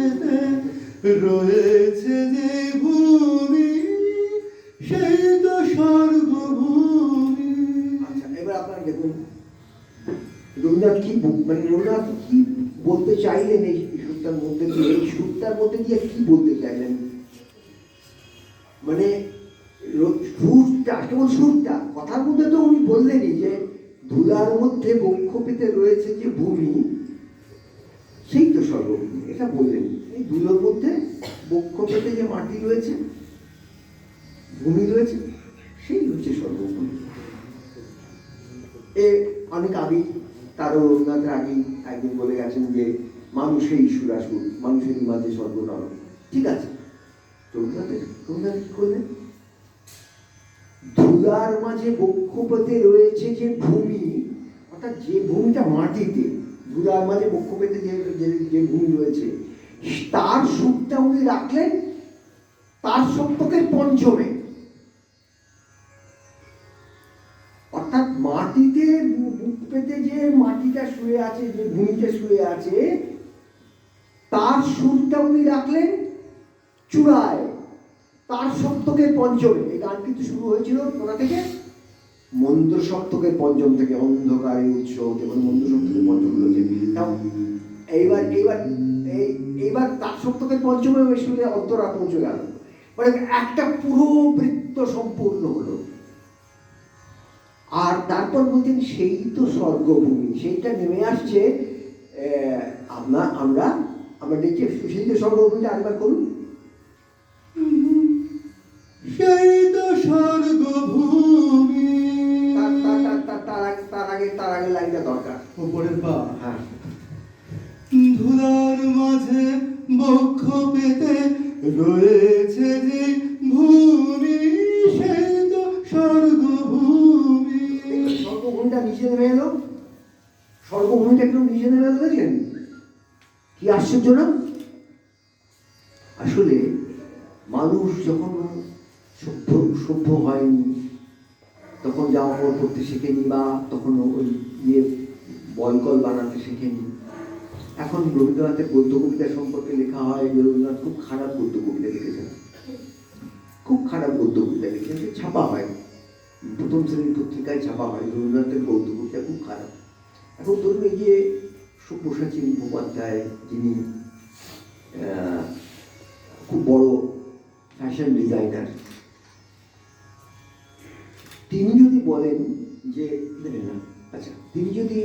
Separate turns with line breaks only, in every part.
পেতে রয়েছে যে ভূমি, সেই তো স্বর্গভূমি।
আচ্ছা এবার আপনারা দেখুন, রবীন্দ্রনাথ কি মানে রবীন্দ্রনাথ কি বলতে চাইলেন এই সুরটার মধ্যে দিয়ে? এই সুরটার মধ্যে দিয়ে কি বলতে চাইলেন? মানে সুরটা, কেবল সুরটা, কথার মধ্যে তো উনি বললেনই যে ধুলার মধ্যে বক্ষ পেতে রয়েছে এটা বললেন এই ধুলোর মধ্যে বক্ষ পেতে যে মাটি রয়েছে, ভূমি রয়েছে, সেই হচ্ছে সর্বভূমি। এ অনেক আগেই তারও রবীন্দ্রনাথের আগেই একদিন বলে গেছেন যে মানুষেই সুরাসুর মানুষের মাঝে স্বর্গনর ঠিক আছে। রবীন্দ্রনাথের রবীন্দ্রনাথ কি করলেন? ধুলার মাঝে বক্ষপথে রয়েছে যে ভূমি, অর্থাৎ যে ভূমিটা মাটিতে ধুলার মাঝে বক্ষপথে যে যে- ভূমি রয়েছে, তার সুখটা উনি রাখলেন তার সপ্তকের পঞ্চমে। অর্থাৎ মাটিতে বুক পেতে যে মাটিটা শুয়ে আছে, যে ভূমিতে শুয়ে আছে, তার সুরটা উনি রাখলেন চূড়ায়, তার সপ্তকের পঞ্চমে। এই গান কিন্তু শুরু হয়েছিল কোথা থেকে? মন্দ সপ্তকের পঞ্চম থেকে অন্ধকারে উৎস হতে মানে মন্দ সপ্তকের পঞ্চম রয়েছে এইবার এইবার এই এইবার তার সপ্তকের পঞ্চমে সুরে অন্তরা পৌঁছে গেল। মানে একটা পুরো বৃত্ত সম্পূর্ণ হলো। আর তারপর বলছেন সেই তো স্বর্গভূমি সেইটা নেমে আসছে আহ, আমরা আমরা আমরা দেখছি সেই তো স্বর্গভূমিটা আরেকবার করুন।
সেই তো স্বর্গভূমি। উপরের পা।
হ্যাঁ।
ধুলার মাঝে বক্ষ পেতে রয়েছে যে ভূমি সেই তো স্বর্গভূমি।
স্বর্গভূমিটা নিচে নেমে এলো? স্বর্গভূমিটা একটু নিচে নেমে এলো দেখলেন? কি আশ্চর্য না? আসলে মানুষ যখন সভ্য সভ্য হয়নি তখন জামা কাপড় পরতে শেখেনি বা তখন ওই ইয়ে বলকল বানাতে শেখেনি। এখন রবীন্দ্রনাথের গদ্য কবিতা সম্পর্কে লেখা হয়, রবীন্দ্রনাথ খুব খারাপ গদ্য কবিতা লিখেছেন। খুব খারাপ গদ্য কবিতা লিখেছেন ছাপা হয়। প্রথম শ্রেণির পত্রিকায় ছাপা হয়, রবীন্দ্রনাথের গদ্য কবিতা খুব খারাপ। এখন ধরুন এই যে মুখোপাধ্যায়, যিনি খুব বড় ফ্যাশন ডিজাইনার তিনি যদি বলেন যে আচ্ছা তিনি যদি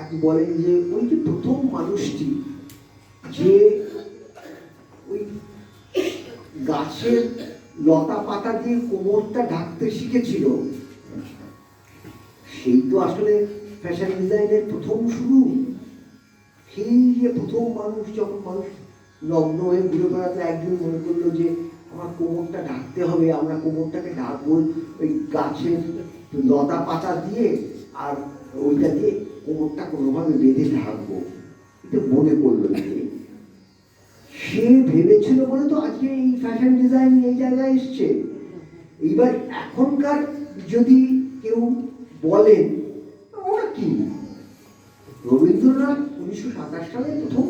এক বলেন যে, ওই যে প্রথম মানুষটি যে ওই গাছের লতা পাতা দিয়ে কোমরটা ঢাকতে শিখেছিল, সেই তো আসলে ফ্যাশন ডিজাইনের প্রথম শুরু। সেই যে প্রথম মানুষ যখন মানুষ নগ্ন হয়ে ঘুরে বেড়াতে একজন মনে করল যে, আমার কোমরটা ঢাকতে হবে, আমরা কোমরটাকে ঢাকবো ওই গাছের লতা পাতা দিয়ে, আর ওইটা দিয়ে কোমরটা কোনোভাবে বেঁধে থাকব, এটা মনে করল সে ভেবেছিল বলে তো আজকে এই ফ্যাশন ডিজাইন এই জায়গায় এসছে। এইবার এখনকার যদি কেউ বলেন ওরা কি? রবীন্দ্রনাথ উনিশশো সাতাশ সালে প্রথম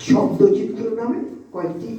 শব্দচিত্র নামে কয়েকটি